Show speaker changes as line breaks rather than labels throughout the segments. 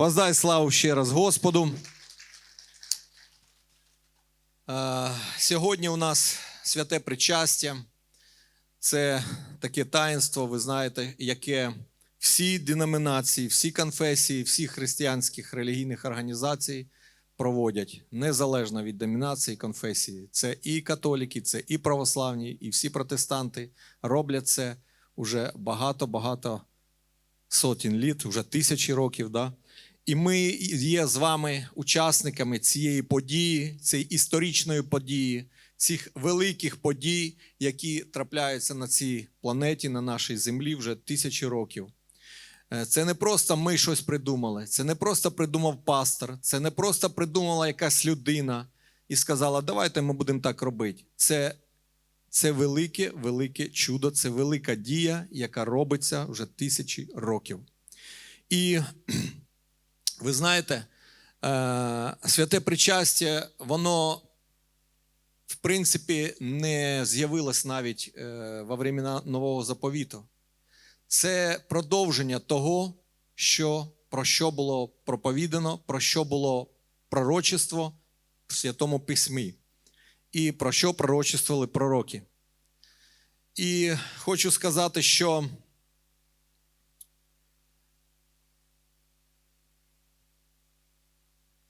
Воздай славу ще раз Господу. Е, Сьогодні у нас святе причастя. Це таке таїнство, ви знаєте, яке всі деномінації, всі конфесії, всі християнських релігійних організацій проводять незалежно від домінації конфесії. Це і католіки, це і православні, і всі протестанти роблять це уже багато-багато сотень літ, вже тисячі років. Да? І ми є з вами учасниками цієї події, цієї історичної події, цих великих подій, які трапляються на цій планеті, на нашій землі вже тисячі років. Е, Це не просто ми щось придумали, це не просто придумав пастор, це не просто придумала якась людина і сказала, давайте ми будемо так робити. Це, це велике, велике чудо, це велика дія, яка робиться вже тисячі років. І ви знаєте, е, святе причастя, воно, в принципі, не з'явилось навіть е, во времена Нового заповіту. Це продовження того, що, про що було проповідано, про що було пророчество в Святому Письмі, і про що пророчествували пророки. І хочу сказати, що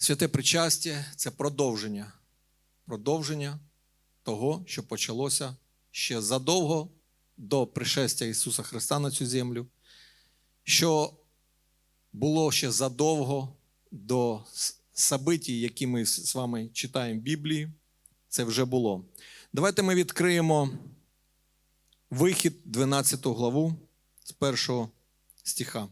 святе причастя це продовження, продовження того, що почалося ще задовго до пришестя Ісуса Христа на цю землю, що було ще задовго до собитій, які ми з вами читаємо в Біблії, це вже було. Давайте ми відкриємо вихід, 12 главу з першого стиха.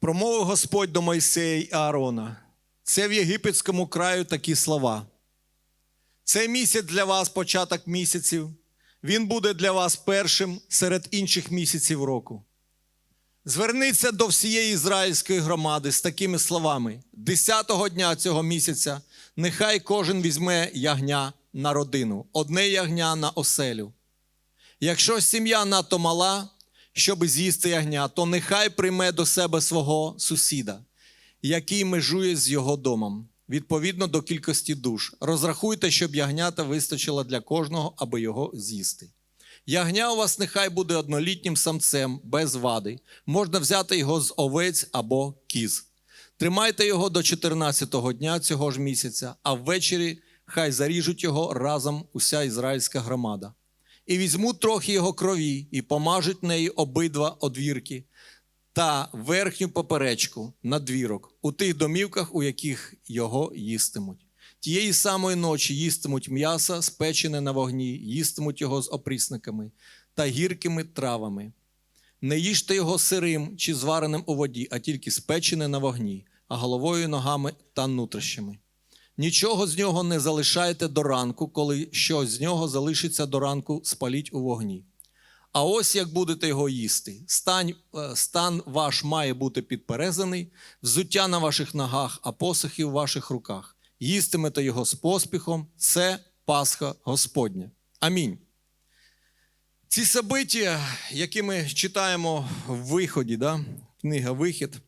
Промовив Господь до Мойсея і Аарона. Це в єгипетському краю такі слова. Цей місяць для вас початок місяців. Він буде для вас першим серед інших місяців року. Зверніться до всієї ізраїльської громади з такими словами: десятого дня цього місяця нехай кожен візьме ягня на родину, одне ягня на оселю. Якщо сім'я надто мала, щоб з'їсти ягня, то нехай прийме до себе свого сусіда, який межує з його домом, відповідно до кількості душ. Розрахуйте, щоб ягнята вистачило для кожного, аби його з'їсти. Ягня у вас нехай буде однолітнім самцем без вади. Можна взяти його з овець або кіз. Тримайте його до 14-го дня цього ж місяця, а ввечері хай заріжуть його разом уся ізраїльська громада. І візьмуть трохи його крові, і помажуть неї обидва одвірки та верхню поперечку надвірок у тих домівках, у яких його їстимуть. Тієї самої ночі їстимуть м'ясо, спечене на вогні, їстимуть його з опрісниками та гіркими травами. Не їжте його сирим чи звареним у воді, а тільки спечене на вогні, а головою, ногами та нутрищами. Нічого з нього не залишайте до ранку, коли щось з нього залишиться до ранку, спаліть у вогні. А ось як будете його їсти. Стань, е, стан ваш має бути підперезаний, взуття на ваших ногах, а посохи в ваших руках. Їстимете його з поспіхом, це Пасха Господня. Амінь. Ці собиття, які ми читаємо в виході, да? книга Вихід,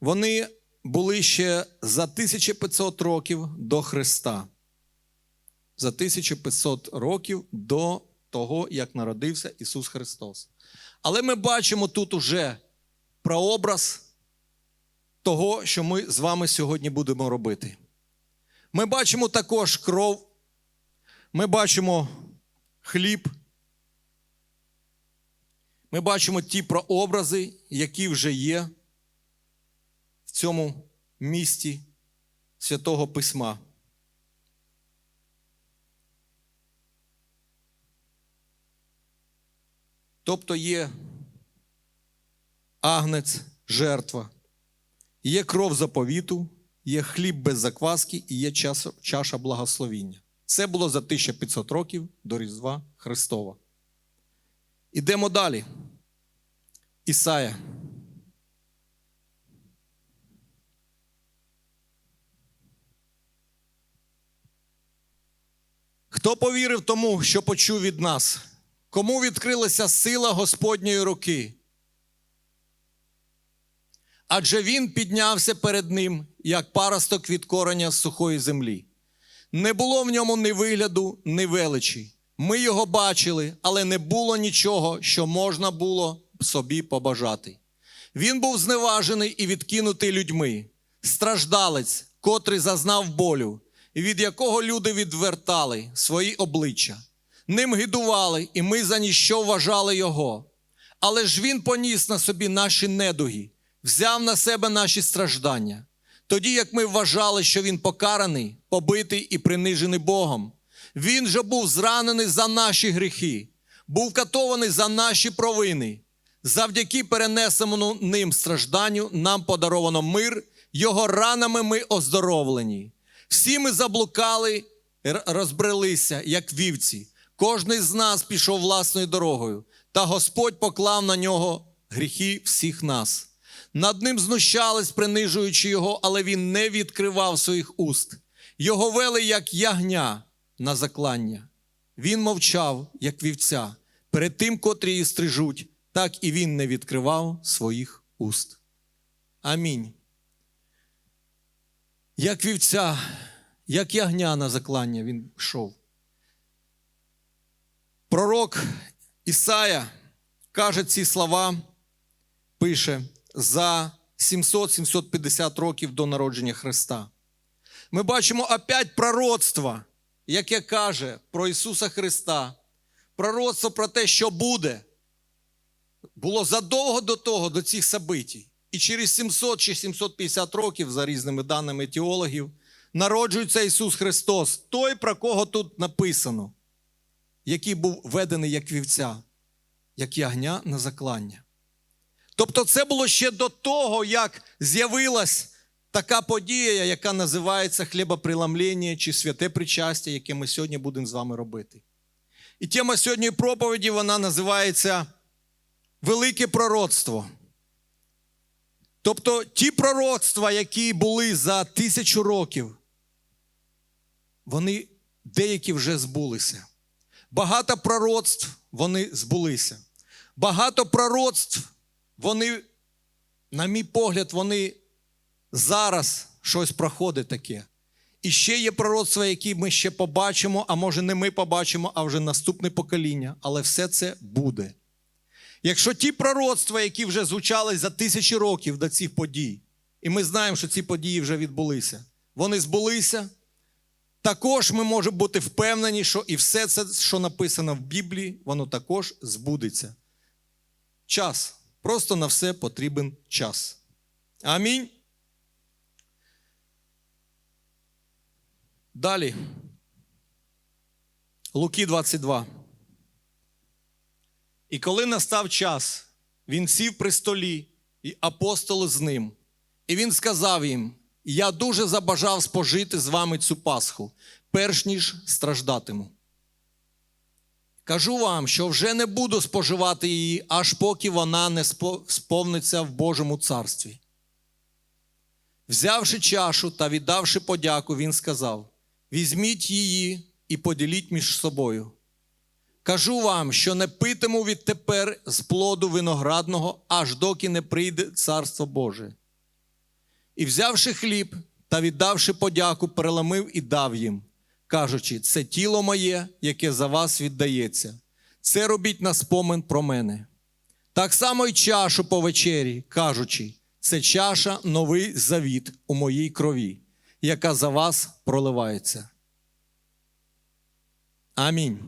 вони були ще за 1500 років до Христа. За 1500 років до того, як народився Ісус Христос. Але ми бачимо тут уже прообраз того, що ми з вами сьогодні будемо робити. Ми бачимо також кров, ми бачимо хліб. Ми бачимо ті прообрази, які вже є в цьому місті Святого Письма. Тобто є агнець, жертва, є кров заповіту, є хліб без закваски і є чаша, благословіння. Це було за 1500 років до Різдва Христова. Ідемо далі. Ісая. Хто повірив тому, що почув від нас? Кому відкрилася сила Господньої руки? адже він піднявся перед ним, як паросток від кореня з сухої землі. Не було в ньому ні вигляду, ні величі. Ми його бачили, але не було нічого, що можна було собі побажати. Він був зневажений і відкинутий людьми, страждалець, котрий зазнав болю, від якого люди відвертали свої обличчя. Ним гидували, і ми за ніщо вважали його. Але ж він поніс на собі наші недуги, взяв на себе наші страждання. Тоді як ми вважали, що він покараний, побитий і принижений Богом, він же був зранений за наші гріхи, був катований за наші провини. Завдяки перенесеному ним стражданню нам подаровано мир, його ранами ми оздоровлені. Всі ми заблукали, розбрелися, як вівці. Кожний з нас пішов власною дорогою, та Господь поклав на нього гріхи всіх нас. Над ним знущались, принижуючи його, але він не відкривав своїх уст. Його вели, як ягня на заклання. Він мовчав, як вівця, перед тим, котрі її стрижуть, так і він не відкривав своїх уст. Амінь. Як вівця, як ягня на заклання він йшов. Пророк Ісая каже ці слова, пише за 700-750 років до народження Христа. Ми бачимо опять пророцтво, яке каже про Ісуса Христа, пророцтво про те, що буде, було задовго до того, до цих событій. І через 700 чи 750 років, за різними даними теологів, народжується Ісус Христос, той, про кого тут написано, який був ведений як вівця, як ягня на заклання. Тобто, це було ще до того, як з'явилась така подія, яка називається хлібоприламлення чи святе причастя, яке ми сьогодні будемо з вами робити. І тема сьогоднішньої проповіді вона називається Велике пророцтво. Тобто ті пророцтва, які були за тисячу років, вони деякі вже збулися. Багато пророцтв вони збулися. Багато пророцтв, вони, на мій погляд, вони зараз щось проходить таке. І ще є пророцтва, які ми ще побачимо, а може не ми побачимо, а вже наступне покоління. Але все це буде. Якщо ті пророцтва, які вже звучали за тисячі років до цих подій, і ми знаємо, що ці події вже відбулися, вони збулися, також ми можемо бути впевнені, що і все це, що написано в Біблії, воно також збудеться. Час. Просто на все потрібен час. Амінь. Далі. Луки 22. І коли настав час, він сів при столі, і апостоли з ним. І він сказав їм: Я дуже забажав спожити з вами цю Пасху, перш ніж страждатиму. Кажу вам, що вже не буду споживати її, аж поки вона не сповниться в Божому царстві. Взявши чашу та віддавши подяку, він сказав: Візьміть її і поділіть між собою. Кажу вам, що не питиму відтепер з плоду виноградного, аж доки не прийде Царство Боже. І взявши хліб та віддавши подяку, переламив і дав їм, кажучи, це тіло моє, яке за вас віддається. Це робіть на спомин про мене. Так само й чашу по вечері, кажучи, це чаша новий завіт у моїй крові, яка за вас проливається. Амінь.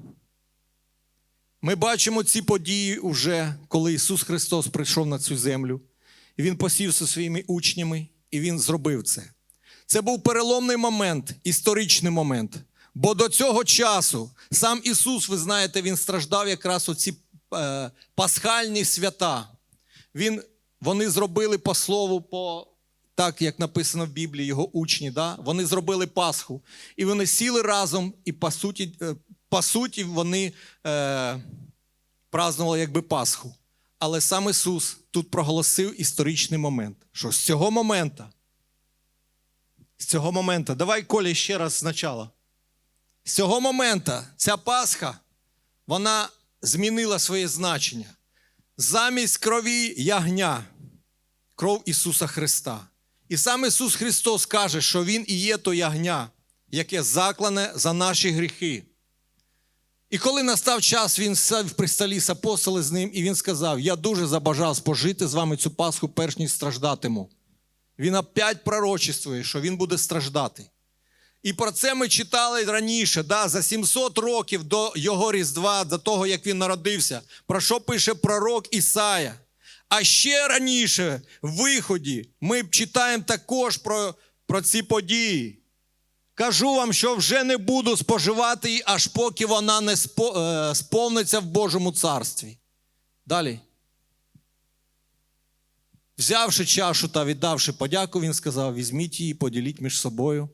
Ми бачимо ці події уже, коли Ісус Христос прийшов на цю землю, і Він посів зі своїми учнями, і Він зробив це. Це був переломний момент, історичний момент. Бо до цього часу сам Ісус, ви знаєте, Він страждав якраз у ці е, пасхальні свята. Він, вони зробили по слову, по, так як написано в Біблії, його учні. Да? Вони зробили Пасху. І вони сіли разом, і по суті, е, по суті вони е, празднували якби Пасху. Але сам Ісус тут проголосив історичний момент, що з цього моменту, з цього моменту, давай Коля ще раз спочатку. З цього моменту ця Пасха, вона змінила своє значення. Замість крові ягня, кров Ісуса Христа. І сам Ісус Христос каже, що Він і є то ягня, яке заклане за наші гріхи. І коли настав час, він сів при столі з апостоли з ним, і він сказав: Я дуже забажав спожити з вами цю Пасху, перш ніж страждатиму. Він опять пророчествує, що він буде страждати. І про це ми читали раніше, да, за 700 років до його Різдва, до того, як він народився, про що пише пророк Ісая. А ще раніше, в виході, ми читаємо також про, про ці події. Кажу вам, що вже не буду споживати аж поки вона не е, сповниться в Божому царстві. Далі. Взявши чашу та віддавши подяку, він сказав: візьміть її, поділіть між собою.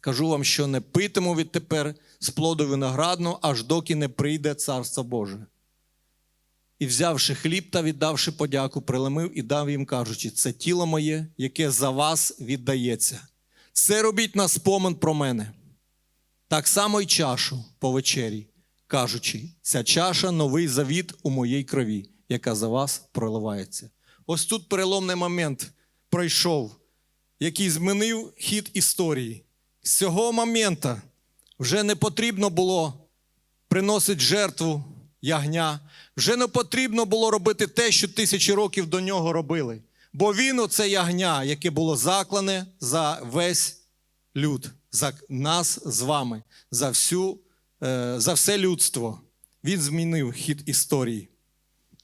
Кажу вам, що не питиму відтепер з плоду виноградного, аж доки не прийде царство Боже. І взявши хліб та віддавши подяку, прилемив і дав їм, кажучи, це тіло моє, яке за вас віддається. Це робіть на спомин про мене. Так само й чашу по вечері, кажучи, ця чаша новий завіт у моїй крові, яка за вас проливається. Ось тут переломний момент пройшов, який змінив хід історії. З цього моменту вже не потрібно було приносити жертву ягня, вже не потрібно було робити те, що тисячі років до нього робили. Бо він, оце ягня, яке було заклане за весь люд, за нас з вами, за, всю, е, за все людство. Він змінив хід історії.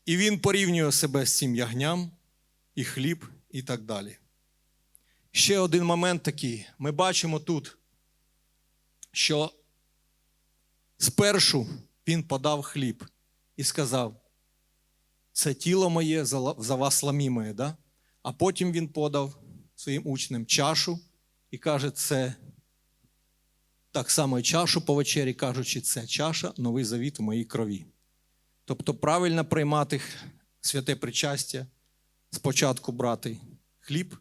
І він порівнює себе з цим ягням, і хліб, і так далі. Ще один момент такий. Ми бачимо тут, що спершу він подав хліб і сказав: це тіло моє за вас ламімоє, да? А потім він подав своїм учням чашу і каже, це так само і чашу по вечері, кажучи, це чаша, новий завіт у моїй крові. Тобто правильно приймати святе причастя, спочатку брати хліб,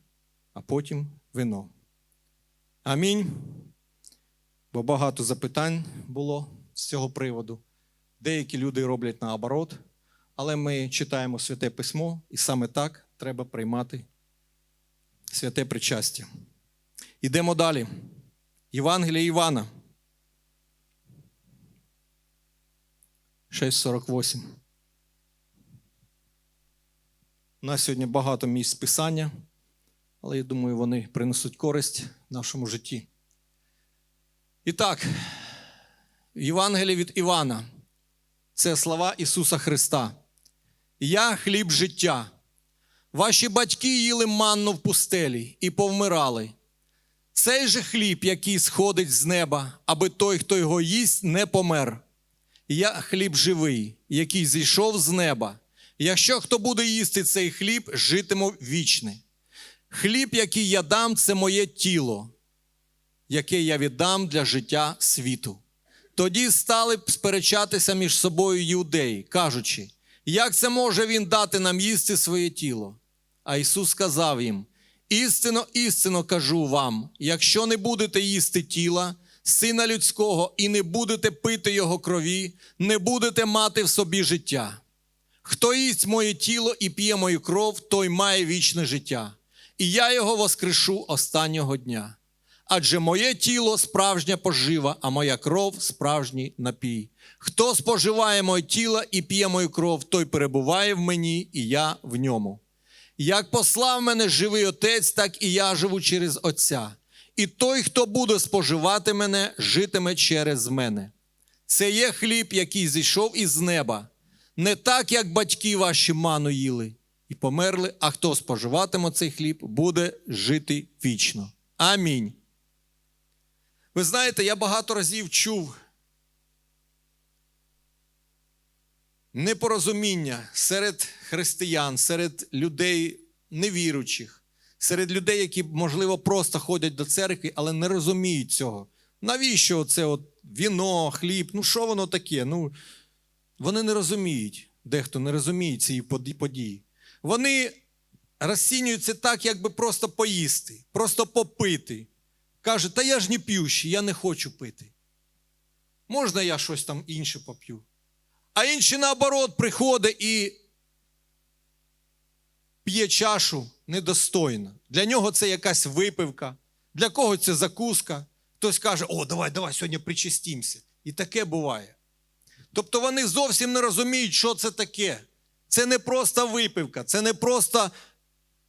а потім вино. Амінь. Бо багато запитань було з цього приводу. Деякі люди роблять наоборот, але ми читаємо святе письмо, і саме так треба приймати святе причастя. Ідемо далі. Євангелія Івана. 6.48. У нас сьогодні багато місць писання, але я думаю, вони принесуть користь нашому житті. І так, Євангеліє від Івана це слова Ісуса Христа. Я хліб життя. Ваші батьки їли манну в пустелі і повмирали. Цей же хліб, який сходить з неба, аби той, хто його їсть, не помер. Я хліб живий, який зійшов з неба. Якщо хто буде їсти цей хліб, житиме вічне. Хліб, який я дам, це моє тіло, яке я віддам для життя світу. Тоді стали б сперечатися між собою юдеї, кажучи, як це може він дати нам їсти своє тіло? А Ісус сказав їм: істинно, істинно кажу вам: якщо не будете їсти тіла, сина людського, і не будете пити його крові, не будете мати в собі життя. Хто їсть моє тіло і п'є мою кров, той має вічне життя, і я його воскрешу останнього дня. Адже моє тіло справжня пожива, а моя кров справжній напій. Хто споживає моє тіло і п'є мою кров, той перебуває в мені, і я в ньому. Як послав мене живий Отець, так і я живу через Отця. І той, хто буде споживати мене, житиме через мене. Це є хліб, який зійшов із неба, не так, як батьки ваші ману їли і померли, а хто споживатиме цей хліб, буде жити вічно. Амінь. Ви знаєте, я багато разів чув непорозуміння серед християн, серед людей невіручих, серед людей, які, можливо, просто ходять до церкви, але не розуміють цього. Навіщо це от віно, хліб? Ну, що воно таке? Ну, вони не розуміють, дехто не розуміє цієї події. Вони розцінюють це так, якби просто поїсти, просто попити. Каже, та я ж не п'ющий, я не хочу пити. Можна я щось там інше поп'ю? А інші наоборот приходить і п'є чашу недостойно. Для нього це якась випивка, для когось це закуска. Хтось каже, о, давай, давай, сьогодні причастімося. І таке буває. Тобто вони зовсім не розуміють, що це таке. Це не просто випивка, це не просто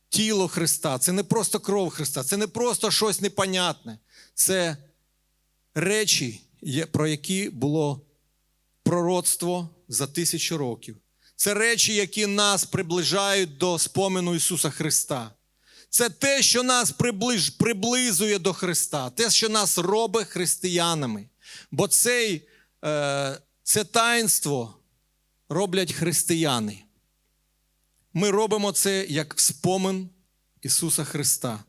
тіло Христа, це не просто кров Христа, це не просто щось непонятне. Це речі, про які було пророцтво за тисячу років. Це речі, які нас приближають до спомину Ісуса Христа. Це те, що нас приближ, приблизує до Христа, те, що нас робить християнами. Бо цей, е, це таїнство роблять християни. Ми робимо це як спомин Ісуса Христа.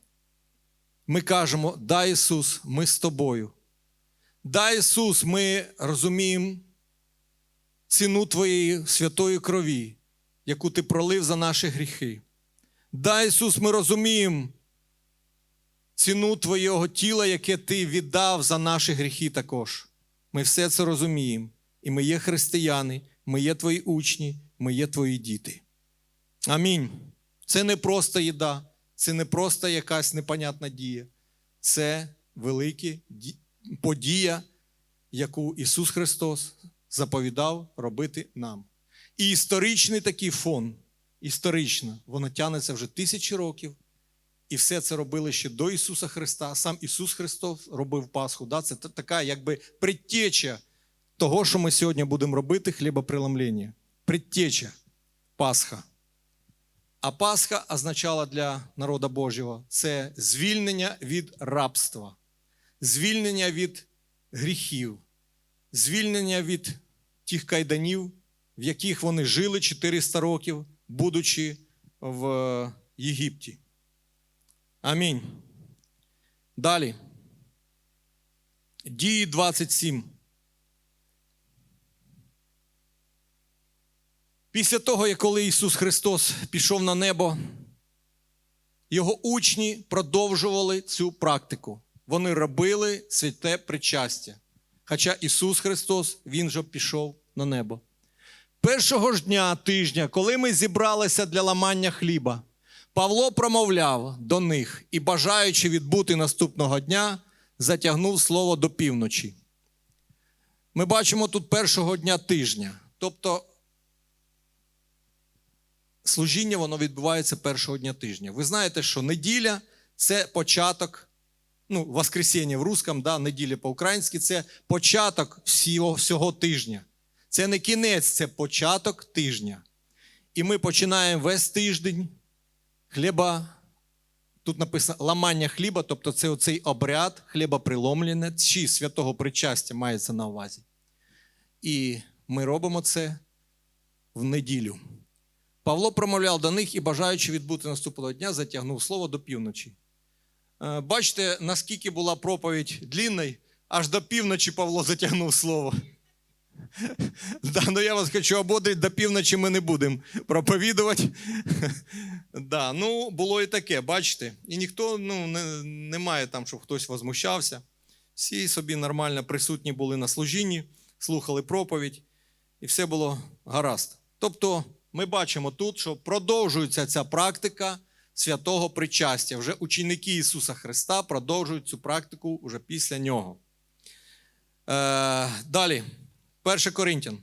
Ми кажемо: Да, Ісус, ми з тобою. Да, Ісус, ми розуміємо ціну Твоєї святої крові, яку Ти пролив за наші гріхи. Да, Ісус, ми розуміємо ціну Твоєго тіла, яке Ти віддав за наші гріхи також. Ми все це розуміємо. І ми є християни, ми є Твої учні, ми є Твої діти. Амінь. Це не просто їда, це не просто якась непонятна дія. Це велика подія, яку Ісус Христос заповідав робити нам. І історичний такий фон, історично, воно тягнеться вже тисячі років. І все це робили ще до Ісуса Христа. Сам Ісус Христос робив Пасху. Да? Це така якби предтеча того, що ми сьогодні будемо робити хлібопреломлення. Предтеча Пасха. А Пасха означала для народа Божого це звільнення від рабства, звільнення від гріхів, звільнення від тих кайданів, в яких вони жили 400 років, будучи в Єгипті. Амінь. Далі. Дії 27. Після того, як коли Ісус Христос пішов на небо, його учні продовжували цю практику. Вони робили святе причастя. Хоча Ісус Христос, Він же пішов на небо. Першого ж дня тижня, коли ми зібралися для ламання хліба, Павло промовляв до них і, бажаючи відбути наступного дня, затягнув слово до півночі. Ми бачимо тут першого дня тижня. Тобто служіння воно відбувається першого дня тижня. Ви знаєте, що неділя це початок, ну, воскресіння в русском, да, неділя по-українськи це початок всього, всього тижня. Це не кінець, це початок тижня. І ми починаємо весь тиждень хліба. Тут написано ламання хліба, тобто це оцей обряд хлібоприломлення, чи святого причастя мається на увазі. І ми робимо це в неділю. Павло промовляв до них і, бажаючи відбути наступного дня, затягнув слово до півночі. Е, Бачите, наскільки була проповідь длінною, аж до півночі Павло затягнув слово. Да, ну я вас хочу ободрити, до півночі ми не будемо проповідувати. Да, ну, було і таке, бачите. І ніхто ну, не, немає там, щоб хтось возмущався. Всі собі нормально присутні були на служінні, слухали проповідь, і все було гаразд. Тобто, ми бачимо тут, що продовжується ця практика святого причастя. Вже ученики Ісуса Христа продовжують цю практику вже після нього. Е, далі, 1 Коринтян.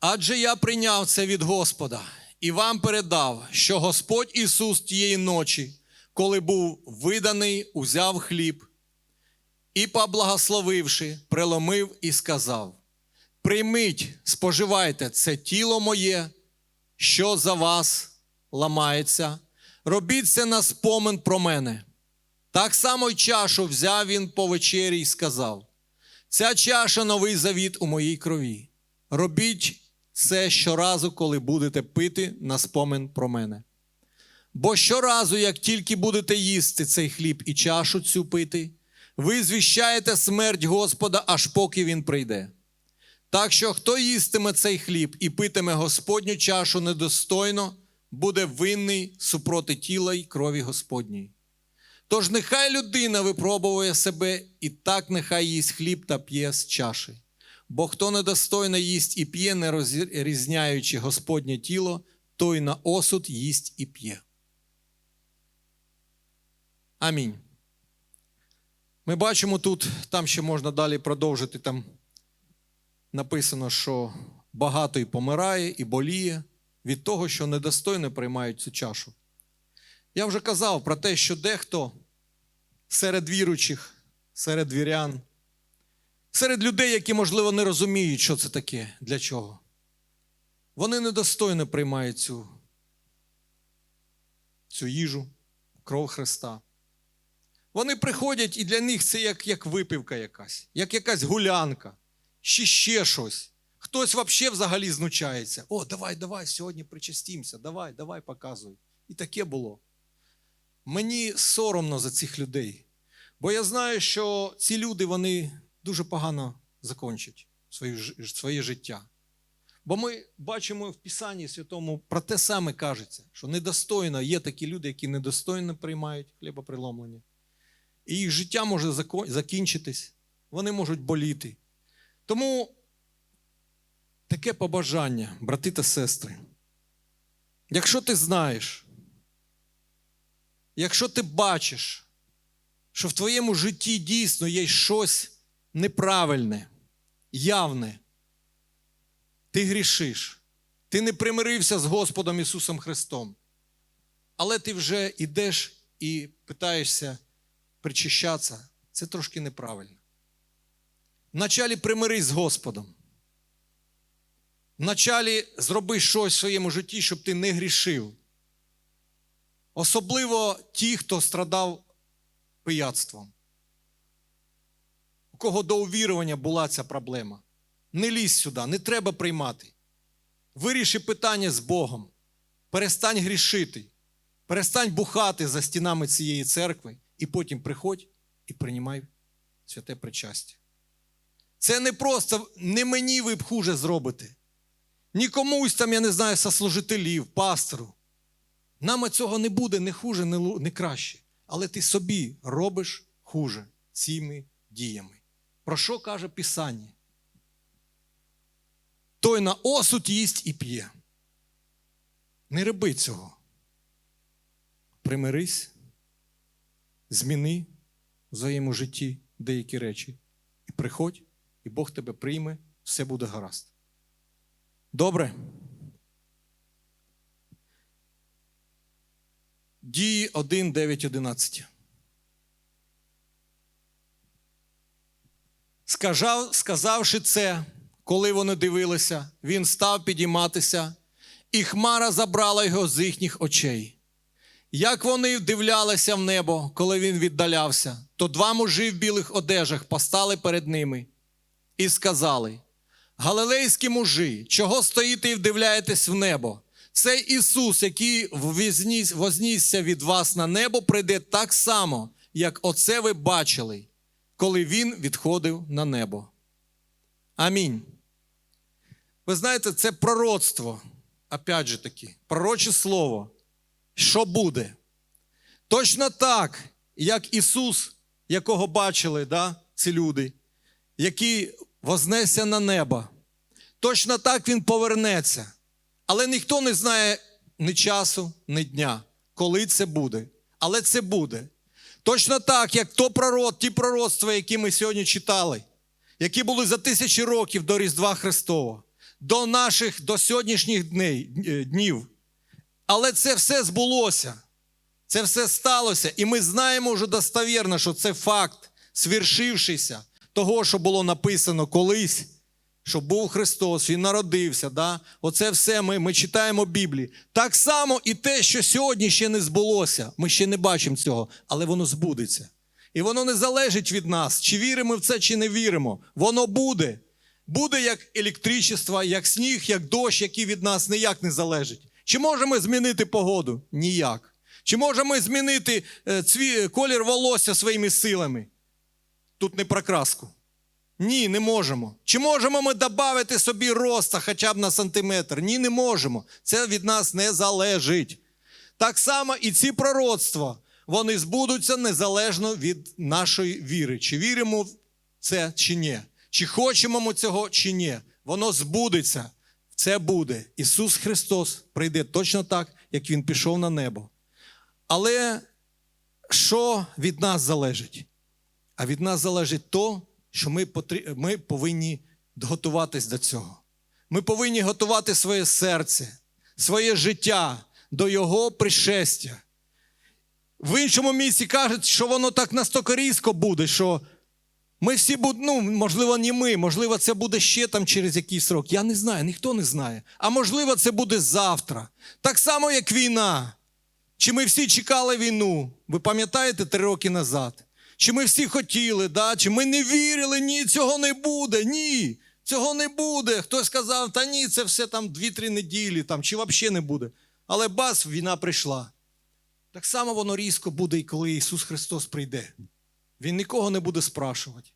Адже я прийняв це від Господа і вам передав, що Господь Ісус тієї ночі, коли був виданий, узяв хліб і, поблагословивши, преломив і сказав: Прийміть, споживайте це тіло моє, що за вас ламається, робіть це на спомин про мене. Так само й чашу взяв він по вечері і сказав: Ця чаша новий завіт у моїй крові. Робіть це щоразу, коли будете пити на спомин про мене. Бо щоразу, як тільки будете їсти цей хліб і чашу цю пити, ви звіщаєте смерть Господа, аж поки він прийде. Так що, хто їстиме цей хліб і питиме Господню чашу недостойно, буде винний супроти тіла й крові Господньої. Тож нехай людина випробує себе, і так нехай їсть хліб та п'є з чаші. Бо хто недостойно їсть і п'є, не розрізняючи Господнє тіло, той на осуд їсть і п'є. Амінь. Ми бачимо тут, там ще можна далі продовжити. Там написано, що багато і помирає, і боліє від того, що недостойно приймають цю чашу. Я вже казав про те, що дехто серед віруючих, серед вірян, серед людей, які, можливо, не розуміють, що це таке, для чого. Вони недостойно приймають цю, цю їжу, кров Христа. Вони приходять, і для них це як, як випивка якась, як якась гулянка, чи ще щось. Хтось взагалі взагалі знучається. О, давай, давай, сьогодні причастімося, давай, давай, показуй. І таке було. Мені соромно за цих людей. Бо я знаю, що ці люди вони дуже погано закончать своє, своє життя. Бо ми бачимо в Писанні Святому про те саме кажеться, що недостойно є такі люди, які недостойно приймають хлібоприломлення. І їх життя може закінчитись, вони можуть боліти. Тому таке побажання, брати та сестри. Якщо ти знаєш, якщо ти бачиш, що в твоєму житті дійсно є щось неправильне, явне, ти грішиш, ти не примирився з Господом Ісусом Христом, але ти вже йдеш і питаєшся причащатися, це трошки неправильно. Вначалі примирись з Господом. Вначалі зроби щось в своєму житті, щоб ти не грішив. Особливо ті, хто страдав пияцтвом. У кого до увірування була ця проблема. Не лізь сюди, не треба приймати. Виріши питання з Богом. Перестань грішити. Перестань бухати за стінами цієї церкви і потім приходь і приймай святе причастя. Це не просто не мені ви б хуже зробите. Ні комусь там, я не знаю, сослужителів, пастору. Нам цього не буде не хуже, не, краще. Але ти собі робиш хуже цими діями. Про що каже Писання? Той на осуд їсть і п'є. Не роби цього. Примирись, зміни в своєму житті деякі речі. І приходь, і Бог тебе прийме, все буде гаразд. Добре. Дії 1, 9, 11. Сказав, сказавши це, коли вони дивилися, він став підійматися, і хмара забрала його з їхніх очей. Як вони вдивлялися в небо, коли він віддалявся, то два мужі в білих одежах постали перед ними і сказали: Галилейські мужі, чого стоїте і вдивляєтесь в небо? Цей Ісус, який вознісся від вас на небо, прийде так само, як оце ви бачили, коли Він відходив на небо. Амінь. Ви знаєте, це пророцтво, опять же таки, пророче слово. Що буде? Точно так, як Ісус, якого бачили да, ці люди, який вознесся на небо. Точно так Він повернеться. Але ніхто не знає ні часу, ні дня, коли це буде. Але це буде. Точно так, як то пророк, ті пророцтва, які ми сьогодні читали, які були за тисячі років до Різдва Христова, до наших до сьогоднішніх е, днів. Але це все збулося. Це все сталося. І ми знаємо вже достовірно, що це факт, свершившийся того, що було написано колись, що був Христос, Він народився. Да? Оце все ми, ми читаємо Біблії. Так само і те, що сьогодні ще не збулося. Ми ще не бачимо цього, але воно збудеться. І воно не залежить від нас, чи віримо в це, чи не віримо. Воно буде. Буде як електричество, як сніг, як дощ, який від нас ніяк не залежить. Чи можемо змінити погоду? Ніяк. Чи можемо змінити е, цві... колір волосся своїми силами? Тут не про краску. Ні, не можемо. Чи можемо ми додати собі роста хоча б на сантиметр? Ні, не можемо. Це від нас не залежить. Так само і ці пророцтва, вони збудуться незалежно від нашої віри. Чи віримо в це, чи ні. Чи хочемо ми цього, чи ні. Воно збудеться. Це буде. Ісус Христос прийде точно так, як Він пішов на небо. Але що від нас залежить? А від нас залежить то, що ми, ми повинні готуватись до цього. Ми повинні готувати своє серце, своє життя до Його пришестя. В іншому місці кажуть, що воно так настільки різко буде, що ми всі будемо, ну, можливо, не ми, можливо, це буде ще там через якийсь срок. Я не знаю, ніхто не знає. А можливо, це буде завтра. Так само, як війна. Чи ми всі чекали війну? Ви пам'ятаєте три роки назад? Чи ми всі хотіли, да? чи ми не вірили, ні, цього не буде, ні, цього не буде. Хтось сказав, та ні, це все там 2-3 неділі, там, чи взагалі не буде. Але бас, війна прийшла. Так само воно різко буде, і коли Ісус Христос прийде. Він нікого не буде спрашувати.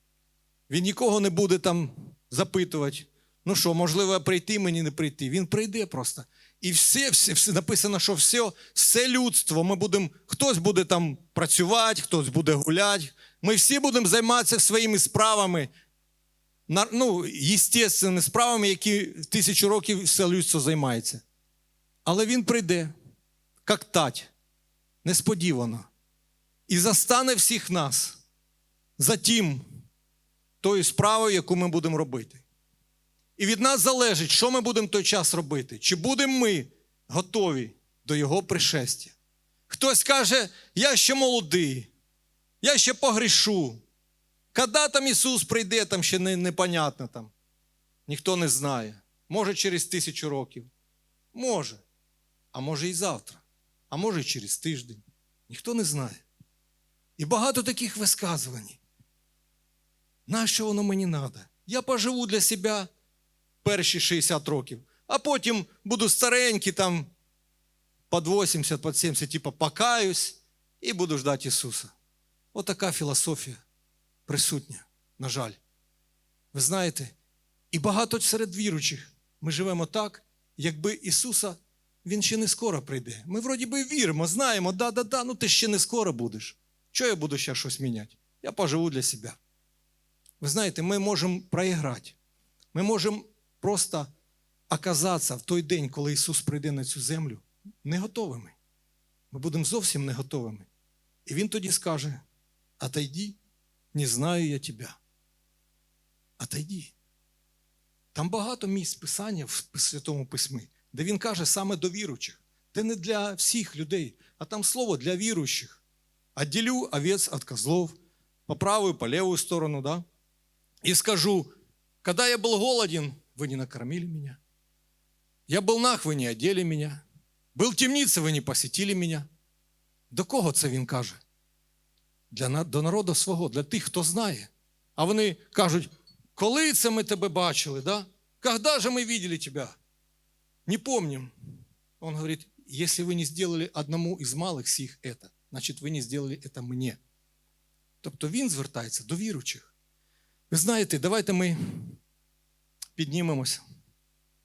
Він нікого не буде там запитувати. Ну що, можливо, прийти мені не прийти. Він прийде просто. І все, все, все написано, що все, все людство, ми будемо, хтось буде там працювати, хтось буде гуляти. Ми всі будемо займатися своїми справами, ну, естественними справами, які тисячу років все людство займається. Але він прийде, як тать, несподівано, і застане всіх нас за тим, тою справою, яку ми будемо робити. І від нас залежить, що ми будемо той час робити. Чи будемо ми готові до Його пришестя? Хтось каже, я ще молодий, я ще погрішу. Коли там Ісус прийде, там ще не, непонятно там. Ніхто не знає. Може, через тисячу років. Може. А може і завтра. А може і через тиждень. Ніхто не знає. І багато таких висказувань. Нащо воно мені треба? Я поживу для себе перші 60 років, а потім буду старенький, там під 80, під 70, типу, покаюсь і буду ждати Ісуса. Отака філософія присутня, на жаль. Ви знаєте, і багато серед віручих ми живемо так, якби Ісуса Він ще не скоро прийде. Ми вроді би віримо, знаємо, да-да-да, ну ти ще не скоро будеш. Чого я буду ще щось міняти? Я поживу для себе. Ви знаєте, ми можемо проіграти. Ми можемо просто оказатися в той день, коли Ісус прийде на цю землю, не готовими. Ми будемо зовсім не готовими. І Він тоді скаже: отойди, не знаю я тебе. Отойди. Там багато місць писання в Святому Письмі, де він каже саме до віручих, де не для всіх людей, а там слово для віручих. Отделю овец от козлов, по правую, по левую сторону, да? И скажу, когда я был голоден, вы не накормили меня. Я был нах, ви не одели меня. Был в темниці, ви не посетили меня. До кого це він каже? Для, на- до народу свого, для тих, хто знає. А вони кажуть, коли це ми тебе бачили, да? Когда же мы видели тебя? Не помним. Он говорит, если вы не сделали одному із малих сих это, значить ви не сделали это мені. Тобто він звертається до віручих. Ви знаєте, давайте ми піднімемося.